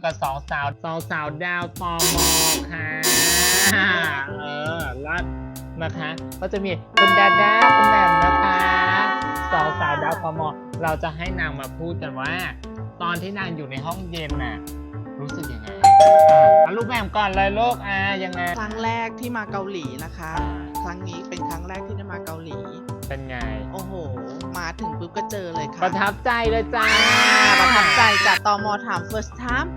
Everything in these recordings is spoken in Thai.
อยู่กับสองสาวสองสาวดาวตอมอค่ะเออแล้วนะคะ ก็จะมีคุณดาดาคุณแหม่มนะคะสองสาวดาวตอมอเราจะให้นางมาพูดกันว่า ตอนที่นางอยู่ในห้องเย็นน่ะรู้สึกยังไง เอาลูกแหม่มก่อนเลยลูกอะยังไง ครั้งแรกที่มาเกาหลีนะคะ ครั้งนี้เป็นครั้งแรกที่ได้มาเกาหลี เป็นไง โอ้โห มาถึงปุ๊บก็เจอเลยค่ะประทับใจเลยจ้าประทับใจจากตมถาม first time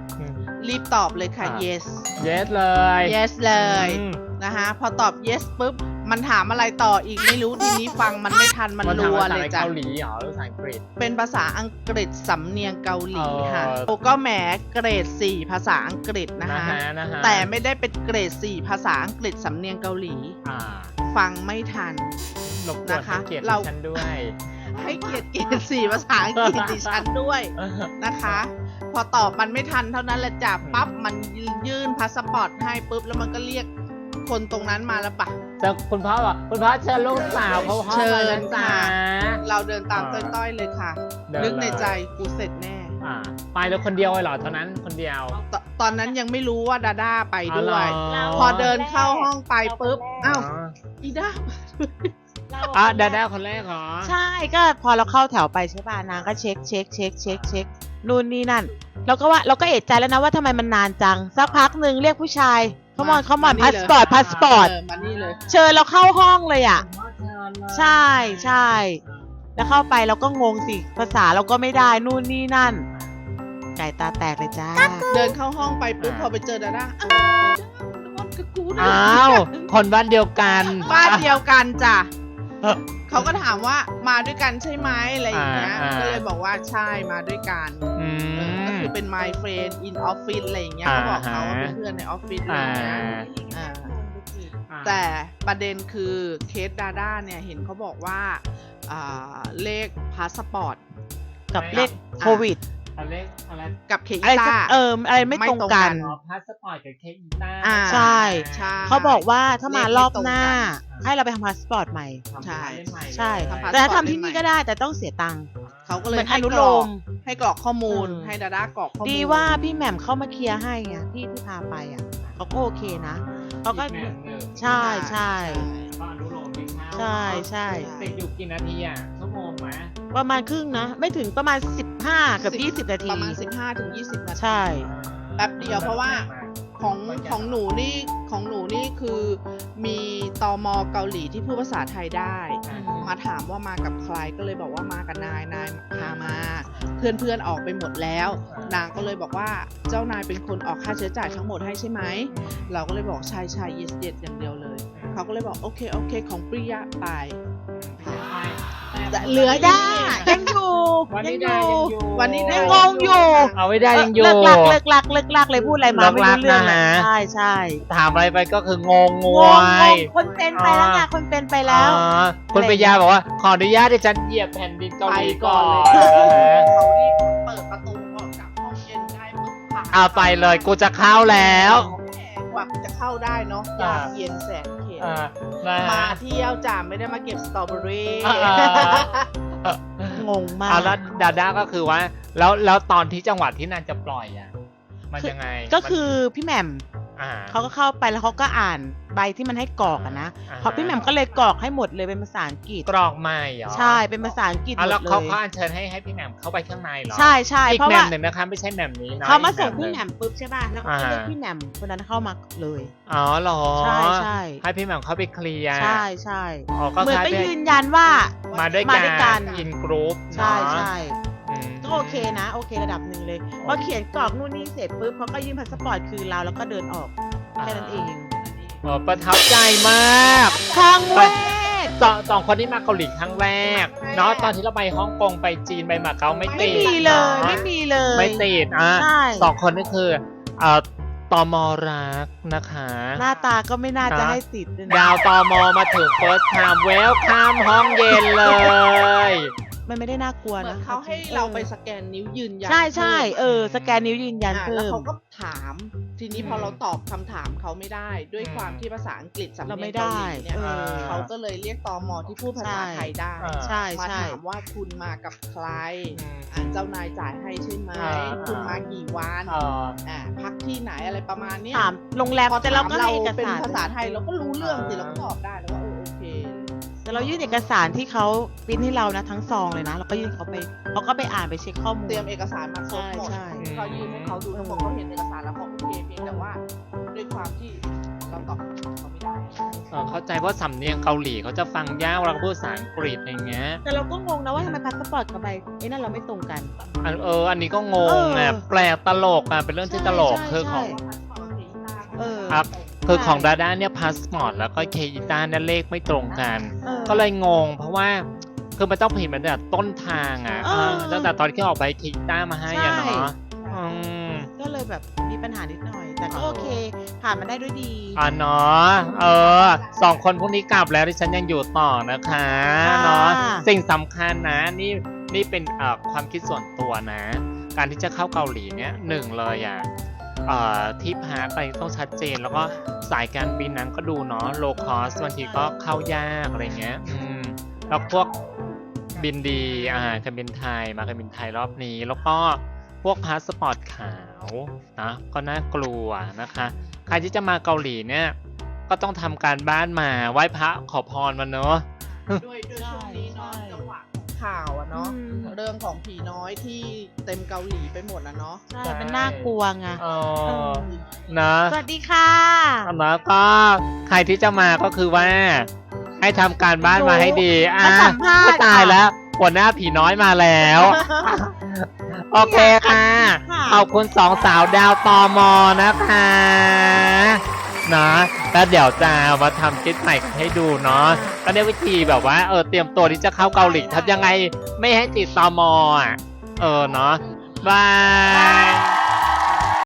รีบตอบเลยค่ะ อ่า yes yes เลย yes เลยอืมนะคะพอตอบ yes ปุ๊บ มันถามอะไรต่ออีกไม่รู้ทีนี้ฟังมันไม่ทันมันมันรัวทำภาษาเลยจ้ะเกาหลีเหรอหรือภาษาอังกฤษ เป็นภาษาอังกฤษสำเนียงเกาหลีค่ะเออโอก็แหมเกรด4ภาษาอังกฤษนะคะนะฮะแต่ไม่ได้เป็นเกรด4ภาษาอังกฤษสำเนียงเกาหลีอ่าฟังไม่ทันรบกวนนะคะให้เกียรติเราฉันด้วย ให้เกียรติเกรด4ภาษาอังกฤษดิฉันด้วยนะคะ พอตอบมันไม่ทันเท่านั้นแหละจ้ะปั๊บมันยื่นพาสปอร์ตให้ปุ๊บแล้วมันก็เรียก คนตรงนั้นมาแล้วปะจะคุณพ่อบอกคุณพ่อเชิญลูกสาวเขาห้องเชิมาญแล้วจ้าค่ะ เราเดินตามอ่าต้อยๆเลยค่ะ เดินนึกในเลยใจกูเสร็จแน่อ่าไปแล้วคนเดียวเลยเหรอตอนนั้นคนเดียว ตตอนนั้นยังไม่รู้ว่าดาด้าไปด้วย อ๋อ พอเดินเข้าห้องไปปุ๊บอ้าวอีด้าอะดาด้าคนแรกเหรอ ใช่ก็พอเราเข้าแถวไปใช่ป่ะนางก็เช็คเช็คเช็คเช็คเช็คนู่นนี่นั่นเราก็ว่าเราก็เอะใจแล้วนะว่าทำไมมันนานจัง สักพักหนึ่งเรียกผู้ชายเขามอนเขามอนมานี่พาเลยสปอร์ตพาสปอร์ตเออมานี่เลยเชิญเราเข้าห้องเลยอะคุณพ่อเชิญเลยใช่ใช่แล้วเข้าไปเราก็งงสิ ภาษาเราก็ไม่ได้นู่นนี่นั่น ไก่ตาแตกเลยจ้า เดินเข้าห้องไปปุ๊บพอไปเจอดาด้าอ้าวดาด้ากับกูนะอ้าวคนบ้านเดียวกัน บ้านเดียวกันจ้ะ เขาก็ถามว่ามาด้วยกันใช่ไหมอะไรอย่างเงี้ย อ่าอ่า ก็เลยบอกว่าใช่มาด้วยกันอืเออก็ม คือเป็น my friend in office อะไรอย่างเงี้ยอ่าเขาบอกเขาว่าฮะ เป็นเพื่อนในออฟฟิศอะไรอ่าอย่างเงี้ยอ่าแต่ประเด็นคือเคสดาด้าเนี่ยเห็นเขาบอกว่าอ่าเลขพาสปอร์ต กับเลขโควิดอะไรอะไรกับเคอะไรอีสักต้า เอออะไรไม่ไม่ตรงตรงกักัน น อ๋อพาสปอร์ตกับเคอีต้าอ่า ใช่ ใช่ เขาบอกว่าถ้ามารอบหน้าเลขไม่ตรงกัน ให้เราไปทำพาสปอร์ตใหม่ ใช่ใช่ทำพาสปอร์ตแต่ถ้าทำที่นี่ก็ได้แต่ต้องเสียตังค์เขาก็เลเหมืยอนอให้นุกโลรอกมให้กรอกข้อมูลเออให้ดาด้ากรอกข้อมูล ดีว่าพี่แหม่มเข้ามาเคลียร์ให้ไงพี่ที่พาไปอะเขาก็โอเคนะเขาก็อีแบบหนึ่งใช่ใช่ก็อนุโลมให้เข้าใช่ใช่ติดอยู่กี่นาทีอะชั่วโมงไหมประมาณครึ่งนะ ไม่ถึงประมาณ 15เกับ 20 นาที ประมาณ 15 ถึง 20 นาที ใช่แป๊บเดียวเพราะว่า ของของหนูนี่ของหนูนี่คือมีตอมเกาหลีที่พูดภาษาไทยได้อ่ามาถามว่ามากับใครก็เลยบอกว่ามากับนายนายพามา เพื่อนเพื่อนๆออกไปหมดแล้ว นางก็เลยบอกว่าเจ้านายเป็นคนออกค่าใช้จ่ายทั้งหมดให้ใช่ไหมเราก็เลยบอกใช่ใช่ yes yes อย่างเดียวเลย เขาก็เลยบอกโอเคโอเคของปริยะไปแต่ เหลือไม่ได้ยังอยู่วันยันี้งอได้ยู่ยังอยู่วันนี้ได้ยังงงอยู่เอาไม่ได้ยังอยู่เลิกลักเลิกลักเลิกลักเลยพูดอะไรมาไม่รู้เรื่องเลิกลักนะใช่ใช่ถามอะไรไปก็คืองงงงวงยงคนเป็นไปแล้วไงคนเป็นไปแล้วอ๋อคุณปิยาบอกว่า ขออนุญาตที่ฉันเหยียบแผ่นดินเกาหลีก่อนไปก่อนเลยนะฮะเขารีบเปิดประตูออกจากห้องเย็นได้ปุ๊บผ่านเอาไปเลยกูจะเข้าแล้วแหมกว่าจะเข้าได้เนาะยากเย็นแสนเข็ญ อ่านะมาฮะเที่ยวจ้าไม่ได้มาเก็บสตรอเบอรี่อ่า งงมาก เอาแล้วดาด้าก็คือว่า แล้วแล้วตอนที่จังหวัดที่นางจะปล่อยอะ มันยังไงก็คือพี่แหม่มอ่า เขาก็เข้าไปแล้วเขาก็อ่าน ใบที่มันให้กรอกอะนะอ่าฮะเพราะพี่แหม่มก็เลยกรอกให้หมดเลยเป็นภาษาอังกฤษกรอกใหม่เหรอใช่เป็นภาษาอังกฤษหอะมแล้วดเลเขายเขาอัญเชิญให้ให้พี่แหม่มเข้าไปข้างในเหรอใช่ใช่อีกเพราะแหม่ว่ามหนึ่งนะคะไม่ใช่แหม่มนี้นะเขามาส่งอีกพี่หแหนึ่ม่มปุ๊บใช่ป่ะแล้วเขาก็อ่าเรียกพี่แหม่มคนนั้นเข้ามาเลย อ๋อเหรอใช่ใช่ให้พี่แหม่มเข้าไปเคลียร์ใช่ใช่อ๋อก็เหมือนคล้ายไปๆยืนยันว่า มาด้วยมาด้วยกักันน อินกรุ๊ปใช่ใช่มก็โอเคนะ โอเคระดับหนึ่งเลยพอเขียนกรอกนู่นนี่เสร็จปุ๊บเขาก็ยื่นพาสปอร์ตคืนเราแล้วก็เดินออกแค่นั้นเอง อ๋อประทับใจมากครั้งแรก สองสองคนที่มาเกาหลีครั้งแรก เนาะตอนที่เราไปฮ่องกงไปจีนไปมาเก๊าไม่ไม่ติดมีเลยนาะไม่มีเลย ไม่ติดอะใช่ สองคนนี่คือเอ่อตมรักนะคะ หน้าตาก็ไม่น่าจะนะให้ติดด้วยนะ ดาวตมมาถึง first time welcome ห้องเย็นเลย มันไม่ได้น่ากลัวเหมือนะนเขาให้เราไปสแกนนิ้วยืนยันใช่ใช่พิ่มเออ สแกนนิ้วยืนยันอ่าเพิ่แล้วม เขาก็ถาม ทีนี้พออืมเราตอบคำถามเขาไม่ได้ ด้วยอืมความที่ภาษาอังกฤษสำเราเนีไม่ยงเกาได้หลีเนี่ยเออเขาก็เลยเรียกตอมอที่พูดภาษาใช่ ไทยได้อ่า ใช่มาใช่ ถามว่าคุณมากับใครอืมอ่าเจ้านายจ่ายให้ใช่ไหมอ่า คุณมากี่วันเอออ่าพักที่ไหนอะไรประมาณเนี้ยถามโรงแรมพอแต่เราก็ถมให้เอกเป็นสาร ภาษาไทยเราก็รู้เรื่องสิอ่าเราก็ตอบได้แล้วก็เออโอเค แต่เรายื่นเอกสารที่เขาปริ้นให้เรานะทั้งซองเลยนะ เราก็ยื่นเขาไปเขาก็ไปอ่านไปเช็คข้อมูล เตรียมเอกสารมาครบหมดใช่ใช่ก็ยื่นให้เขาดูแล้วผมก็เห็นเอกสารแล้วเขาโอเคเพียงแต่ว่าด้วยความที่เราตอบเขาไม่ได้ เออเข้าใจว่าสำเนียงเกาหลีเขาจะฟังยากเราพูดภาษาอังกฤษอย่างเงี้ยแต่เราก็งงนะว่าทำไมพาสปอร์ตกับใบไอ้นั่นเราไม่ตรงกัน อันเอออันนี้ก็งงเออะอแปลกตลกอะเป็นเรื่องที่ตลกใช่คือของ ใช่ เออ ครับ คือใช่ของดาด้าเนี่ยพาสปอร์ตแล้วก็เคอีต้าเนี่ยเลขไม่ตรงกันออ ก็เลยงง เพราะว่าคือมันต้องผิดมันแต่ต้นทางอะเออเออ ตั้งแต่ตอนที่ออกไปเคอีต้ามาให้อะใช่เนาะอืม ก็เลยแบบมีปัญหานิดหน่อย แต่ก็โอเค ผ่านมาได้ด้วยดีอะเนาะเออสองคนพวกนี้กลับแล้วที่ฉันยังอยู่ต่อนะคะค่ะเนาะสิ่งสำคัญนะนี่นี่เป็นเอ่อความคิดส่วนตัวนะ การที่จะเข้าเกาหลีเนี่ยหนึ่งเลยอะเอ่อ ที่พักอะไรต้องชัดเจน แล้วก็สายการบินนั้นก็ดูเนาะโลคอสบางทีก็เข้ายากอะไรเงี้ยอืมแล้วพวกบินดีอ่าการบินไทยมาการบินไทยรอบนี้ แล้วก็พวกพาสปอร์ตขาวนะก็น่ากลัวนะคะใครที่จะมาเกาหลีเนี่ย ก็ต้องทำการบ้านมาไหว้พระขอพรมาเนาะด้วยด้วยช่วงนี้เนาะใช่จังหวะของข่าว รื่องของผีน้อยที่เต็มเกาหลีไปหมดอะเนาะ ใช่ มันน่ากลัวไงเอเอออนะสวัสดีค่ะแล้วก็ใครที่จะมาก็คือว่า ให้ทำการบ้านมาให้ดีอะมาสัมภาษณ์ก็ตายแล้วหัวหน้าผีน้อยมาแล้ว โอเคค่ะ ค่ะ ขอบคุณสองสาวดาวตอมอนะคะ นะแล้วเดี๋ยวจะมาทำคลิปใหม่ให้ดูเนาะก็ได้วิธีแบบว่าเออเตรียมตัวที่จะเข้าเกาหลีทำยังไงไม่ให้ติดตอมอะเออเนาะบาย